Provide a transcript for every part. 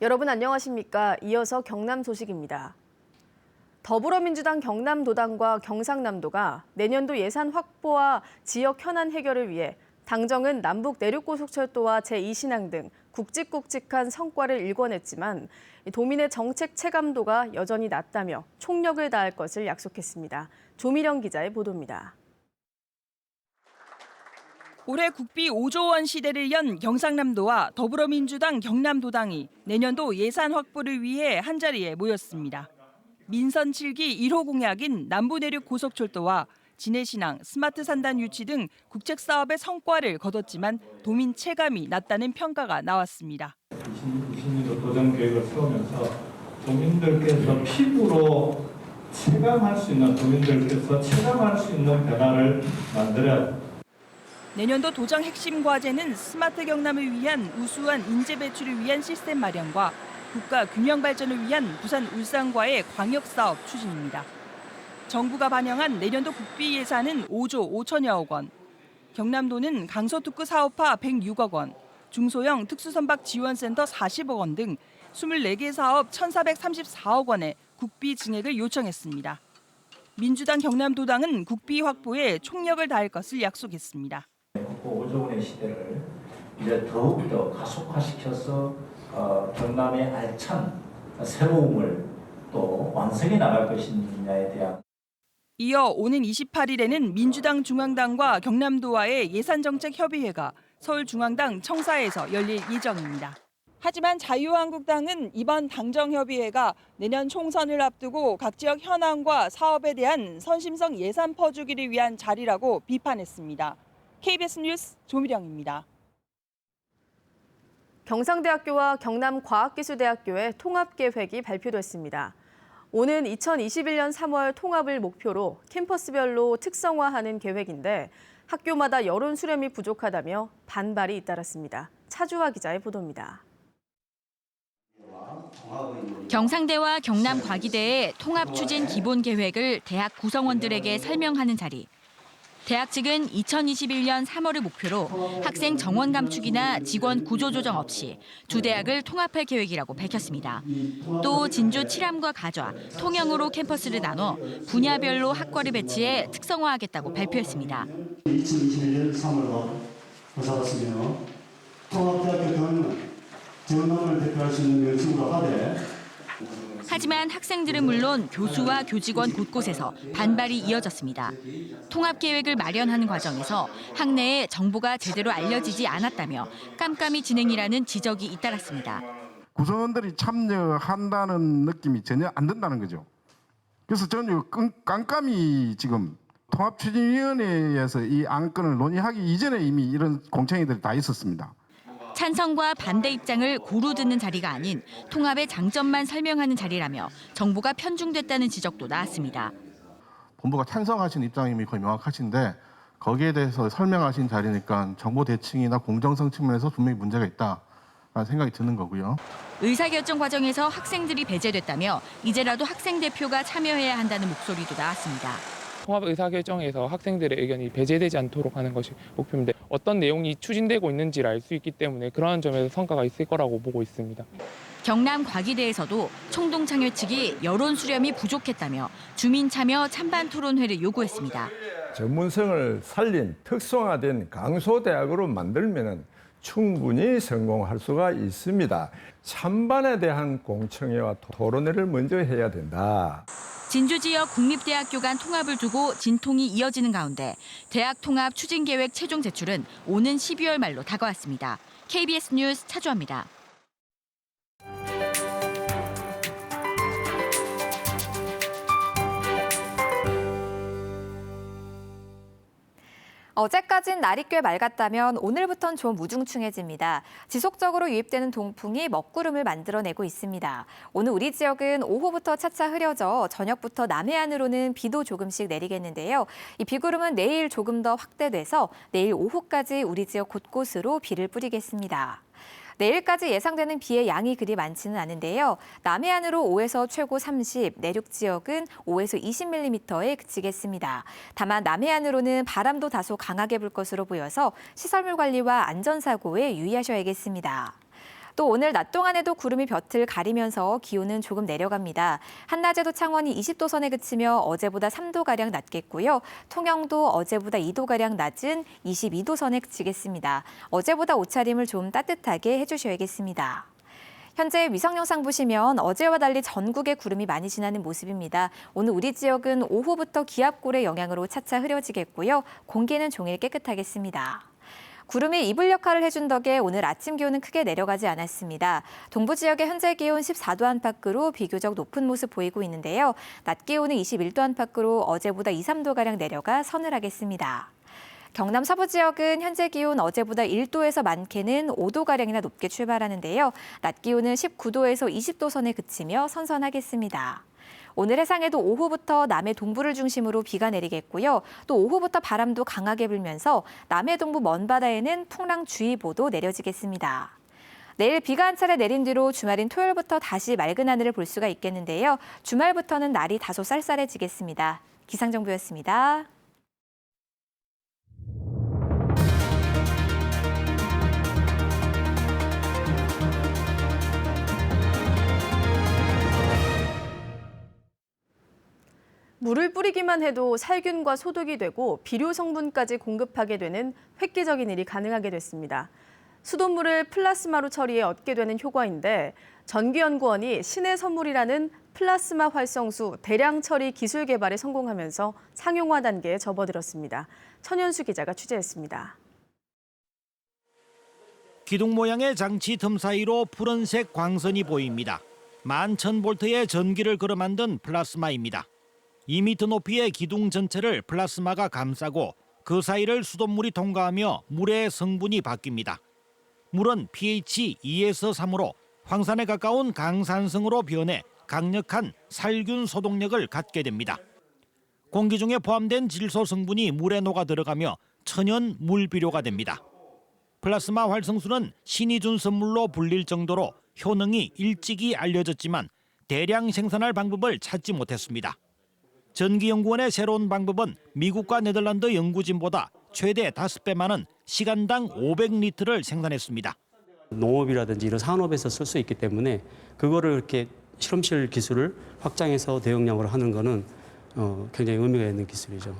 여러분 안녕하십니까? 이어서 경남 소식입니다. 더불어민주당 경남도당과 경상남도가 내년도 예산 확보와 지역 현안 해결을 위해 당정은 남북 내륙고속철도와 제2신항 등 굵직굵직한 성과를 일궈냈지만 도민의 정책 체감도가 여전히 낮다며 총력을 다할 것을 약속했습니다. 조미령 기자의 보도입니다. 올해 국비 5조 원 시대를 연 경상남도와 더불어민주당 경남도당이 내년도 예산 확보를 위해 한자리에 모였습니다. 민선 7기 1호 공약인 남부내륙 고속철도와 진해신항, 스마트 산단 유치 등 국책 사업의 성과를 거뒀지만 도민 체감이 낮다는 평가가 나왔습니다. 2020년도 도전 계획을 세우면서 도민들께서 피부로 체감할 수 있는 도민들께서 체감할 수 있는 변화를 만들어야 내년도 도정 핵심 과제는 스마트 경남을 위한 우수한 인재 배출을 위한 시스템 마련과 국가 균형 발전을 위한 부산 울산과의 광역 사업 추진입니다. 정부가 반영한 내년도 국비 예산은 5조 5천여억 원. 경남도는 강서특구 사업화 106억 원, 중소형 특수선박 지원센터 40억 원 등 24개 사업 1,434억 원의 국비 증액을 요청했습니다. 민주당 경남도당은 국비 확보에 총력을 다할 것을 약속했습니다. 5조 원의 시대를 이제 더욱더 가속화시켜서 어, 경남의 알찬 새로움을 또 완성해 나갈 것이냐에 대한 이어 오는 28일에는 민주당 중앙당과 경남도와의 예산정책협의회가 서울중앙당 청사에서 열릴 예정입니다. 하지만 자유한국당은 이번 당정협의회가 내년 총선을 앞두고 각 지역 현안과 사업에 대한 선심성 예산 퍼주기를 위한 자리라고 비판했습니다. KBS 뉴스 조미령입니다. 경상대학교와 경남과학기술대학교의 통합계획이 발표됐습니다. 오는 2021년 3월 통합을 목표로 캠퍼스별로 특성화하는 계획인데 학교마다 여론 수렴이 부족하다며 반발이 잇따랐습니다. 차주화 기자의 보도입니다. 경상대와 경남과기대의 통합 추진 기본 계획을 대학 구성원들에게 설명하는 자리. 대학 측은 2021년 3월을 목표로 학생 정원 감축이나 직원 구조 조정 없이 두 대학을 통합할 계획이라고 밝혔습니다. 또 진주 칠암과 가좌, 통영으로 캠퍼스를 나눠 분야별로 학과를 배치해 특성화하겠다고 발표했습니다. 2021년 3월로 고사받으며 통합대학교 경은 전남을 대표할 수 있는 명칭으로 하되 하지만 학생들은 물론 교수와 교직원 곳곳에서 반발이 이어졌습니다. 통합 계획을 마련하는 과정에서 학내에 정보가 제대로 알려지지 않았다며 깜깜이 진행이라는 지적이 잇따랐습니다. 구성원들이 참여한다는 느낌이 전혀 안 든다는 거죠. 그래서 저는 깜깜이 지금 통합추진위원회에서 이 안건을 논의하기 이전에 이미 이런 공청회들이 다 있었습니다. 찬성과 반대 입장을 고루 듣는 자리가 아닌 통합의 장점만 설명하는 자리라며 정보가 편중됐다는 지적도 나왔습니다. 본부가 찬성하신 입장이 거의 명확하신데 거기에 대해서 설명하신 자리니까 정보 대칭이나 공정성 측면에서 분명히 문제가 있다라는 생각이 드는 거고요. 의사결정 과정에서 학생들이 배제됐다며 이제라도 학생 대표가 참여해야 한다는 목소리도 나왔습니다. 통합 의사결정에서 학생들의 의견이 배제되지 않도록 하는 것이 목표인데 어떤 내용이 추진되고 있는지를 알 수 있기 때문에 그러한 점에서 성과가 있을 거라고 보고 있습니다. 경남 과기대에서도 총동 창회 측이 여론 수렴이 부족했다며 주민 참여 찬반 토론회를 요구했습니다. 전문성을 살린 특성화된 강소대학으로 만들면 충분히 성공할 수가 있습니다. 찬반에 대한 공청회와 토론회를 먼저 해야 된다. 진주 지역 국립대학교 간 통합을 두고 진통이 이어지는 가운데 대학 통합 추진 계획 최종 제출은 오는 12월 말로 다가왔습니다. KBS 뉴스 차주합니다. 어제까진 날이 꽤 맑았다면 오늘부턴 좀 우중충해집니다. 지속적으로 유입되는 동풍이 먹구름을 만들어내고 있습니다. 오늘 우리 지역은 오후부터 차차 흐려져 저녁부터 남해안으로는 비도 조금씩 내리겠는데요. 이 비구름은 내일 조금 더 확대돼서 내일 오후까지 우리 지역 곳곳으로 비를 뿌리겠습니다. 내일까지 예상되는 비의 양이 그리 많지는 않은데요. 남해안으로 5에서 최고 30, 내륙 지역은 5에서 20mm에 그치겠습니다. 다만 남해안으로는 바람도 다소 강하게 불 것으로 보여서 시설물 관리와 안전사고에 유의하셔야겠습니다. 또 오늘 낮 동안에도 구름이 볕을 가리면서 기온은 조금 내려갑니다. 한낮에도 창원이 20도 선에 그치며 어제보다 3도 가량 낮겠고요. 통영도 어제보다 2도 가량 낮은 22도 선에 그치겠습니다. 어제보다 옷차림을 좀 따뜻하게 해주셔야겠습니다. 현재 위성 영상 보시면 어제와 달리 전국에 구름이 많이 지나는 모습입니다. 오늘 우리 지역은 오후부터 기압골의 영향으로 차차 흐려지겠고요. 공기는 종일 깨끗하겠습니다. 구름이 이불 역할을 해준 덕에 오늘 아침 기온은 크게 내려가지 않았습니다. 동부 지역의 현재 기온 14도 안팎으로 비교적 높은 모습 보이고 있는데요. 낮 기온은 21도 안팎으로 어제보다 2, 3도가량 내려가 서늘하겠습니다. 경남 서부 지역은 현재 기온 어제보다 1도에서 많게는 5도가량이나 높게 출발하는데요. 낮 기온은 19도에서 20도 선에 그치며 선선하겠습니다. 오늘 해상에도 오후부터 남해 동부를 중심으로 비가 내리겠고요. 또 오후부터 바람도 강하게 불면서 남해 동부 먼바다에는 풍랑주의보도 내려지겠습니다. 내일 비가 한 차례 내린 뒤로 주말인 토요일부터 다시 맑은 하늘을 볼 수가 있겠는데요. 주말부터는 날이 다소 쌀쌀해지겠습니다. 기상정보였습니다. 물을 뿌리기만 해도 살균과 소독이 되고 비료 성분까지 공급하게 되는 획기적인 일이 가능하게 됐습니다. 수돗물을 플라스마로 처리해 얻게 되는 효과인데 전기연구원이 신의 선물이라는 플라스마 활성수 대량 처리 기술 개발에 성공하면서 상용화 단계에 접어들었습니다. 천연수 기자가 취재했습니다. 기둥 모양의 장치 틈 사이로 푸른색 광선이 보입니다. 만천 볼트의 전기를 걸어 만든 플라스마입니다. 2m 높이의 기둥 전체를 플라스마가 감싸고 그 사이를 수돗물이 통과하며 물의 성분이 바뀝니다. 물은 pH 2에서 3으로 황산에 가까운 강산성으로 변해 강력한 살균 소독력을 갖게 됩니다. 공기 중에 포함된 질소 성분이 물에 녹아 들어가며 천연 물 비료가 됩니다. 플라스마 활성수는 신이 준 선물로 불릴 정도로 효능이 일찍이 알려졌지만 대량 생산할 방법을 찾지 못했습니다. 전기연구원의 새로운 방법은 미국과 네덜란드 연구진보다 최대 5배 많은 시간당 500리터를 생산했습니다. 농업이라든지 이런 산업에서 쓸 수 있기 때문에 그거를 이렇게 실험실 기술을 확장해서 대용량으로 하는 거는 어, 굉장히 의미가 있는 기술이죠.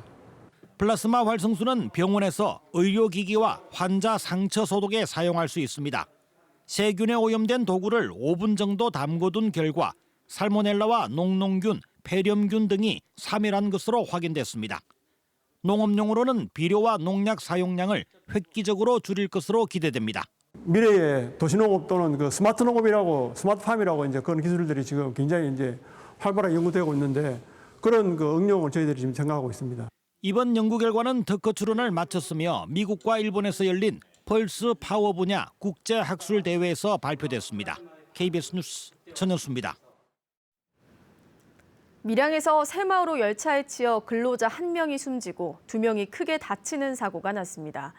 플라스마 활성수는 병원에서 의료기기와 환자 상처 소독에 사용할 수 있습니다. 세균에 오염된 도구를 5분 정도 담궈둔 결과 살모넬라와 농농균, 폐렴균 등이 사멸한 것으로 확인됐습니다. 농업용으로는 비료와 농약 사용량을 획기적으로 줄일 것으로 기대됩니다. 미래의 도시농업 또는 그 스마트 농업이라고 스마트팜이라고 이제 그런 기술들이 지금 굉장히 이제 활발하게 연구되고 있는데 그런 그 응용을 저희들이 지금 생각하고 있습니다. 이번 연구 결과는 특허 출원을 마쳤으며 미국과 일본에서 열린 펄스 파워 분야 국제 학술 대회에서 발표됐습니다. KBS 뉴스 전현수입니다. 밀양에서 새마을호 열차에 치여 근로자 한 명이 숨지고 두 명이 크게 다치는 사고가 났습니다.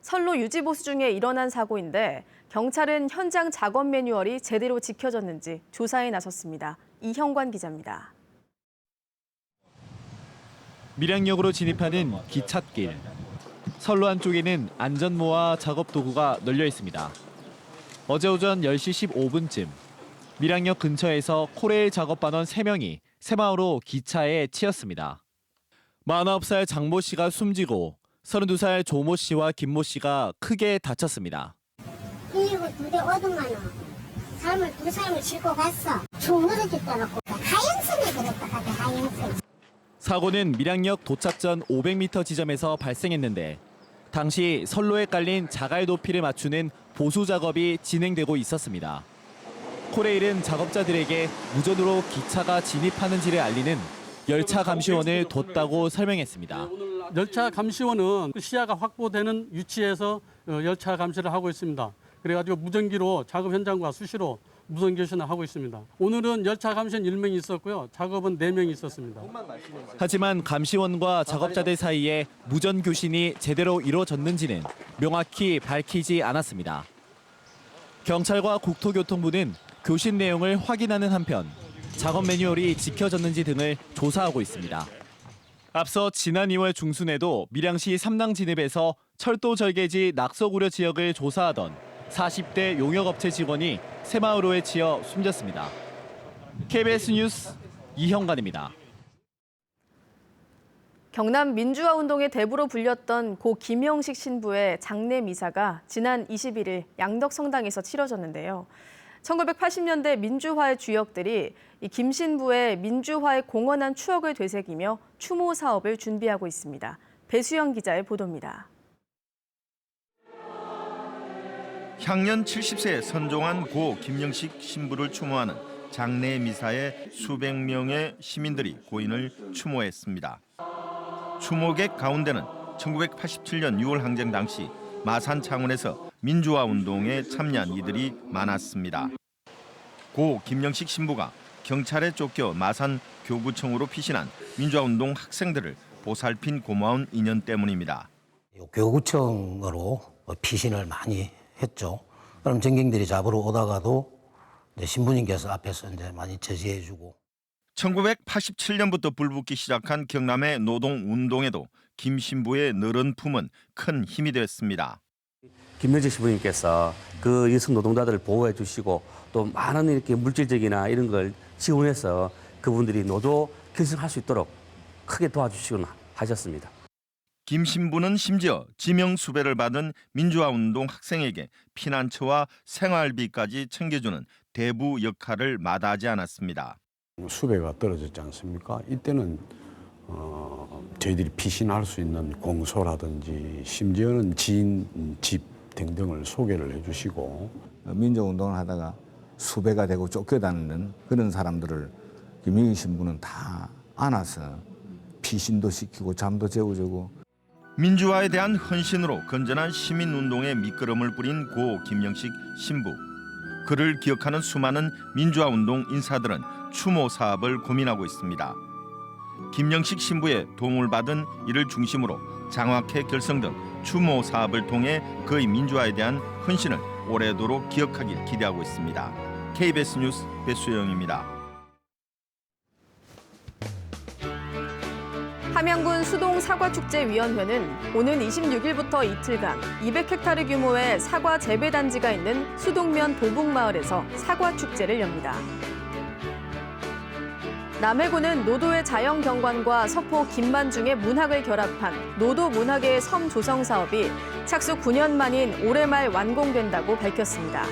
선로 유지 보수 중에 일어난 사고인데 경찰은 현장 작업 매뉴얼이 제대로 지켜졌는지 조사에 나섰습니다. 이형관 기자입니다. 밀양역으로 진입하는 기찻길. 선로 안쪽에는 안전모와 작업 도구가 널려 있습니다. 어제 오전 10시 15분쯤 밀양역 근처에서 코레일 작업반원 3명이 새마을호 기차에 치였습니다. 49살 장모 씨가 숨지고 32살 조모 씨와 김모 씨가 크게 다쳤습니다. 그리고 두대 얻으면은 사람을 두 사람을 싣고 갔어. 죽으러졌더라고. 하영선이 그랬다 하대 하영선. 사고는 밀양역 도착 전 500m 지점에서 발생했는데 당시 선로에 깔린 자갈 도피를 맞추는 보수 작업이 진행되고 있었습니다. 코레일은 작업자들에게 무전으로 기차가 진입하는지를 알리는 열차 감시원을 뒀다고 설명했습니다. 열차 감시원은 그 시야가 확보되는 위치에서 어, 열차 감시를 하고 있습니다. 그래가지고 무전기로 작업 현장과 수시로 무선 교신을 하고 있습니다. 오늘은 열차 감시원 1명이 있었고요. 작업은 4명이 있었습니다. 하지만 감시원과 작업자들 사이에 무전 교신이 제대로 이루어졌는지는 명확히 밝히지 않았습니다. 경찰과 국토교통부는 교신 내용을 확인하는 한편 작업 매뉴얼이 지켜졌는지 등을 조사하고 있습니다. 앞서 지난 2월 중순에도 밀양시 삼당 진입에서 철도 절개지 낙서구려 지역을 조사하던 40대 용역업체 직원이 새마을호에 치여 숨졌습니다. KBS 뉴스 이형관입니다. 경남 민주화 운동의 대부로 불렸던 고 김영식 신부의 장례 미사가 지난 21일 양덕 성당에서 치러졌는데요. 1980년대 민주화의 주역들이 이 김 신부의 민주화의 공헌한 추억을 되새기며 추모 사업을 준비하고 있습니다. 배수영 기자의 보도입니다. 향년 70세에 선종한 고 김영식 신부를 추모하는 장례 미사에 수백 명의 시민들이 고인을 추모했습니다. 추모객 가운데는 1987년 6월 항쟁 당시 마산 창원에서 민주화 운동에 참여한 이들이 많았습니다. 고 김영식 신부가 경찰에 쫓겨 마산 교구청으로 피신한 민주화 운동 학생들을 보살핀 고마운 인연 때문입니다. 교구청으로 피신을 많이 했죠. 그럼 전경들이 잡으러 오다가도 신부님께서 앞에서 이제 많이 저지해주고 1987년부터 불붙기 시작한 경남의 노동 운동에도 김 신부의 너른 품은 큰 힘이 됐습니다. 김명재 시부님께서 그 여성 노동자들을 보호해 주시고 또 많은 이렇게 물질적이나 이런 걸 지원해서 그분들이 노조 결성할 수 있도록 크게 도와주시곤 하셨습니다. 김 신부는 심지어 지명 수배를 받은 민주화 운동 학생에게 피난처와 생활비까지 챙겨주는 대부 역할을 마다하지 않았습니다. 수배가 떨어졌지 않습니까? 이때는 어, 저희들이 피신할 수 있는 공소라든지 심지어는 지인 집 등등을 소개를 해주시고 민주운동을 하다가 수배가 되고 쫓겨다니는 그런 사람들을 김영희 신부는 다 안아서 피신도 시키고 잠도 재워주고 민주화에 대한 헌신으로 건전한 시민운동의 밑거름을 뿌린 고 김영식 신부. 그를 기억하는 수많은 민주화운동 인사들은 추모 사업을 고민하고 있습니다. 김영식 신부의 도움을 받은 이를 중심으로 장학회 결성 등 추모 사업을 통해 그의 민주화에 대한 헌신을 오래도록 기억하길 기대하고 있습니다. KBS 뉴스 배수영입니다. 함양군 수동 사과축제위원회는 오는 26일부터 이틀간 200헥타르 규모의 사과 재배 단지가 있는 수동면 도북마을에서 사과축제를 엽니다. 남해군은 노도의 자연 경관과 서포 김만중의 문학을 결합한 노도 문학의 섬 조성 사업이 착수 9년 만인 올해 말 완공된다고 밝혔습니다.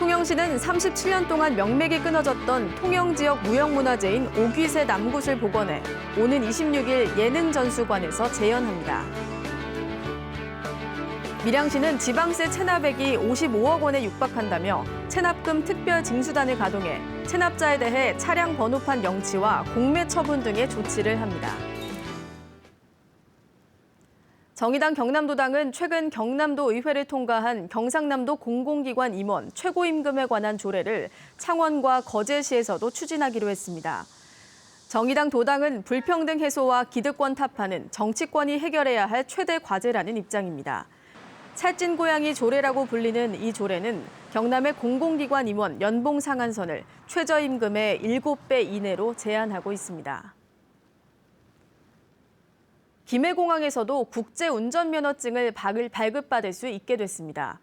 통영시는 37년 동안 명맥이 끊어졌던 통영 지역 무형문화재인 오귀새 남굿을 복원해 오는 26일 예능전수관에서 재연합니다. 밀양시는 지방세 체납액이 55억 원에 육박한다며 체납금 특별 징수단을 가동해 체납자에 대해 차량 번호판 영치와 공매 처분 등의 조치를 합니다. 정의당 경남도당은 최근 경남도 의회를 통과한 경상남도 공공기관 임원 최고임금에 관한 조례를 창원과 거제시에서도 추진하기로 했습니다. 정의당 도당은 불평등 해소와 기득권 타파는 정치권이 해결해야 할 최대 과제라는 입장입니다. 찰진 고양이 조례라고 불리는 이 조례는 경남의 공공기관 임원 연봉 상한선을 최저임금의 7배 이내로 제한하고 있습니다. 김해공항에서도 국제운전면허증을 발급받을 수 있게 됐습니다.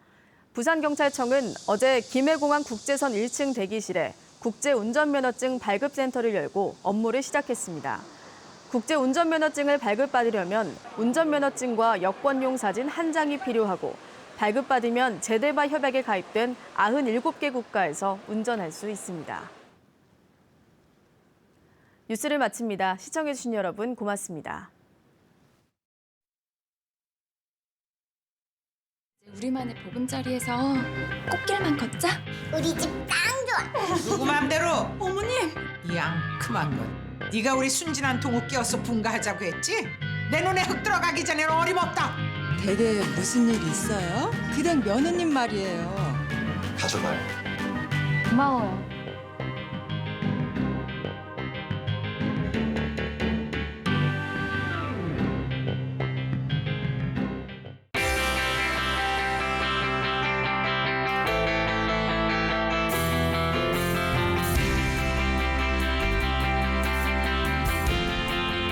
부산경찰청은 어제 김해공항 국제선 1층 대기실에 국제운전면허증 발급센터를 열고 업무를 시작했습니다. 국제 운전면허증을 발급받으려면 운전면허증과 여권용 사진 한 장이 필요하고 발급받으면 제대바 협약에 가입된 97개 국가에서 운전할 수 있습니다. 뉴스를 마칩니다. 시청해주신 여러분 고맙습니다. 우리만의 보금자리에서 꽃길만 걷자. 우리 집짱 좋아. 누구 맘대로 어머님. 이 앙큼한 건 네가 우리 순진한 동욱 끼어서 분가하자고 했지? 내 눈에 흙 들어가기 전에는 어림없다. 대대 무슨 일 있어요? 그냥 며느님 말이에요. 가져가요. 고마워요.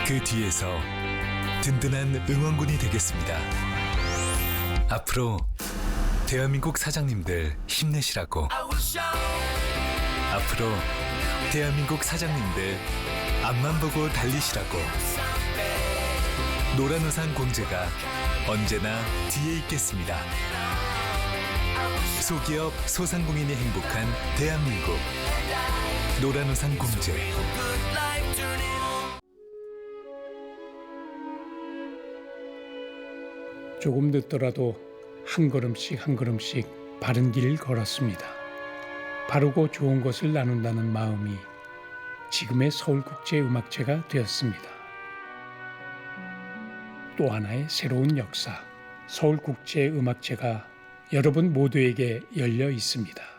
그 뒤에서 든든한 응원군이 되겠습니다. 앞으로 대한민국 사장님들 힘내시라고. 앞으로 대한민국 사장님들 앞만 보고 달리시라고. 노란 우산 공제가 언제나 뒤에 있겠습니다. 소기업 소상공인이 행복한 대한민국. 노란 우산 공제. 조금 늦더라도 한 걸음씩 한 걸음씩 바른 길을 걸었습니다. 바르고 좋은 것을 나눈다는 마음이 지금의 서울국제음악제가 되었습니다. 또 하나의 새로운 역사, 서울국제음악제가 여러분 모두에게 열려 있습니다.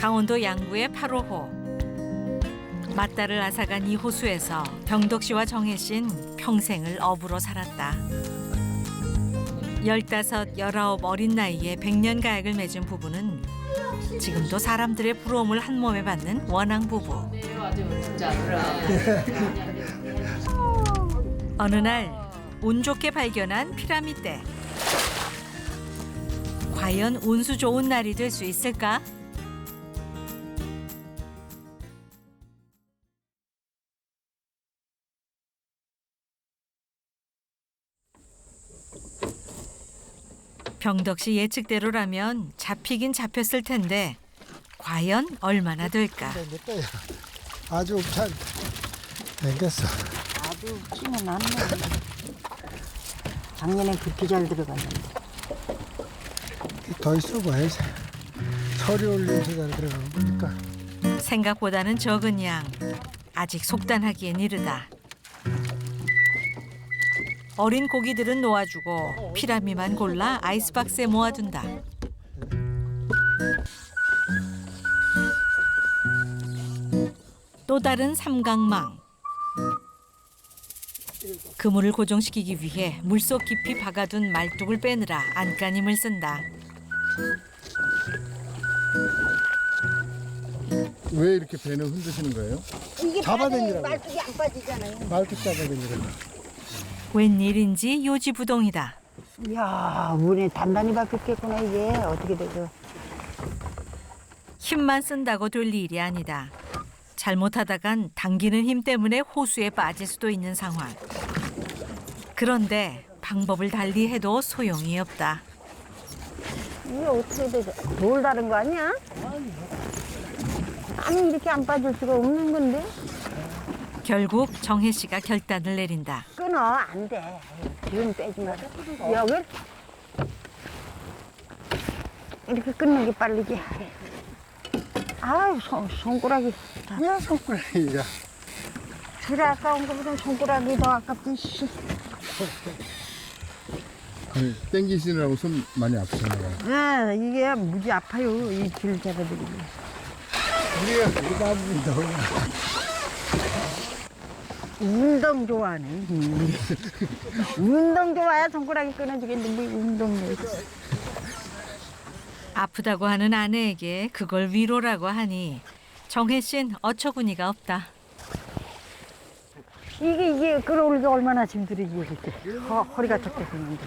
강원도 양구의 8호호. 맞다를 앗아간 이 호수에서 병덕 씨와 정혜 씨는 평생을 어부로 살았다. 열다섯, 열아홉 어린 나이에 백년 가약을 맺은 부부는 지금도 사람들의 부러움을 한 몸에 받는 원앙 부부. 어느 날 운 좋게 발견한 피라미드. 과연 운수 좋은 날이 될 수 있을까? 병덕 씨 예측대로라면 잡히긴 잡혔을 텐데 과연 얼마나 될까? 아주 잘 생겼어. 아주 찌는 않네. 작년엔 그렇게 잘 들어갔는데. 더 있어 봐야지. 서리 올리면서 잘 들어간 거니까. 생각보다는 적은 양. 아직 속단하기엔 이르다. 어린 고기들은 놓아주고 피라미만 골라 아이스박스에 모아둔다. 또 다른 삼각망. 그물을 고정시키기 위해 물속 깊이 박아둔 말뚝을 빼느라 안간힘을 쓴다. 왜 이렇게 배는 흔드시는 거예요? 이게 잡아당기라고. 말뚝이 안 빠지잖아요. 말뚝 잡아당기는 거. 웬일인지 요지부동이다. 이야, 문이 단단히 박혔겠구나 이게 어떻게 되죠? 힘만 쓴다고 될 일이 아니다. 잘못하다간 당기는 힘 때문에 호수에 빠질 수도 있는 상황. 그런데 방법을 달리 해도 소용이 없다. 이게 어떻게 되죠? 돌 다른 거 아니야? 아니 이렇게 안 빠질 수가 없는 건데. 결국 정혜 씨가 결단을 내린다. 끊어 안 돼. 지금 빼지 마. 여기 이렇게 끊는 게 빠르지. 아유 손 손가락이. 야 손가락이야. 그래 아까운 거보다 손가락이 더 아깝지. 씨. 아니, 땡기시느라고 손 많이 아프잖아요. 아 이게 무지 아파요 이줄 잡아들이기. 우리가 그다 운동. 운동 좋아하네. 음. 운동 좋아야 손가락이 끊어지겠는데 뭐 운동이야. 아프다고 하는 아내에게 그걸 위로라고 하니 정혜 씨는 어처구니가 없다. 이게 이게 끌어올기 얼마나 힘들지 이렇게 허, 허리가 척척했는데.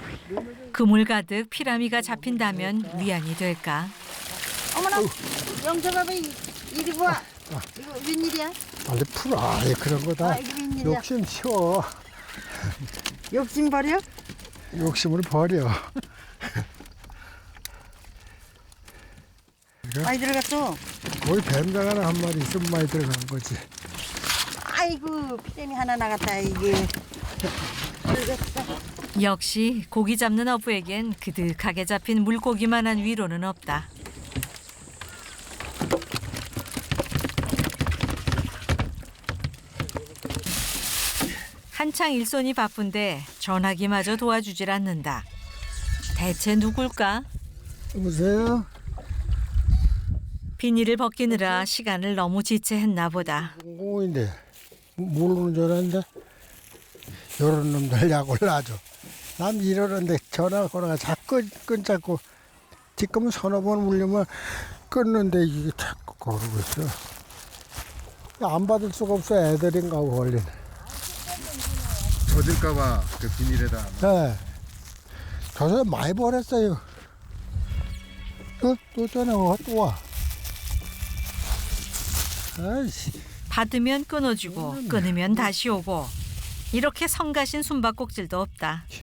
그물 가득 피라미가 잡힌다면 위안이 될까? 어머나 이- 이리 와. 이거 웬일이야? 빨리 풀어. 아이, 그런 거다. 아, 웬일이야? 욕심 치워. 욕심 버려? 욕심을 버려. 많이 들어갔어. 거의 뱀장 하나 한 마리 있으면 많이 들어간 거지. 아이고 피렘이 하나 나갔다 이게. 들어갔어. 역시 고기 잡는 어부에겐 그득하게 잡힌 물고기만한 위로는 없다. 한창 일손이 바쁜데 전화기마저 도와주질 않는다. 대체 누굴까? 여보세요? 비닐을 벗기느라 시간을 너무 지체했나 보다. 공공인데 모르는 줄 알았는데 이런 놈들 약을 놔줘. 남 이러는데 전화 걸어가 자꾸 끊자고 지금 서너 번 울리면 끊는데 이게 자꾸 거르고 있어. 안 받을 수가 없어 애들인가 걸리네. 젖을까봐 그 비닐에다. 네. 저서 많이 버렸어요. 또, 또 전화 와, 또 와. 아이씨. 받으면 끊어주고 끊으면 다시 오고 이렇게 성가신 숨바꼭질도 없다.